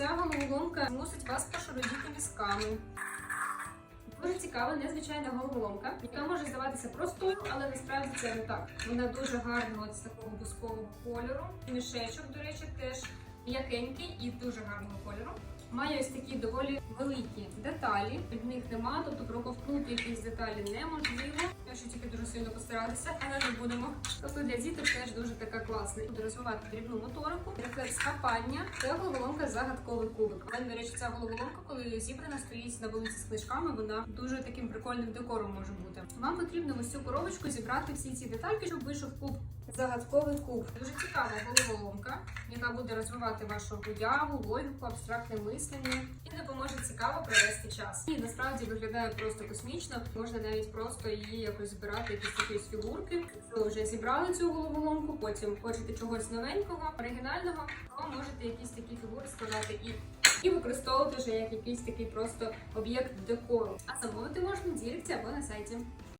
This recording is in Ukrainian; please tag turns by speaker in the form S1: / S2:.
S1: ця головоломка змусить вас пошарудіти візками. Дуже цікава, незвичайна головоломка, яка може здаватися простою, але насправді це не так. Вона дуже гарна, з такого бускового кольору. Мішечок, до речі, теж м'якенький і дуже гарного кольору. Має ось такі доволі великі деталі. Від них нема, тобто проковтнути якісь деталі неможливо. Якщо тільки дуже сильно постаратися, але не будемо. Тобто для діток теж дуже така класна. Буде розвивати дрібну моторику, рефлекс хапання. Це головоломка загадковий кубик. Мене, до речі, ця головоломка, коли зібрана, стоїть на вулиці з книжками. Вона дуже таким прикольним декором може бути. Вам потрібно в ось цю коробочку зібрати всі ці детальки, щоб вийшов куб. Загадковий куб. Дуже цікава головоломка, яка буде розвивати вашу уяву, логіку, абстрактне мислення і допоможе цікаво провести час. І насправді виглядає просто космічно. Можна навіть просто її якось збирати, якісь такі ось фігурки. Ви вже зібрали цю головоломку, потім хочете чогось новенького, оригінального, то можете якісь такі фігури складати і. І використовувати вже як якийсь такий просто об'єкт декору. А замовити можна в Діректі або на сайті.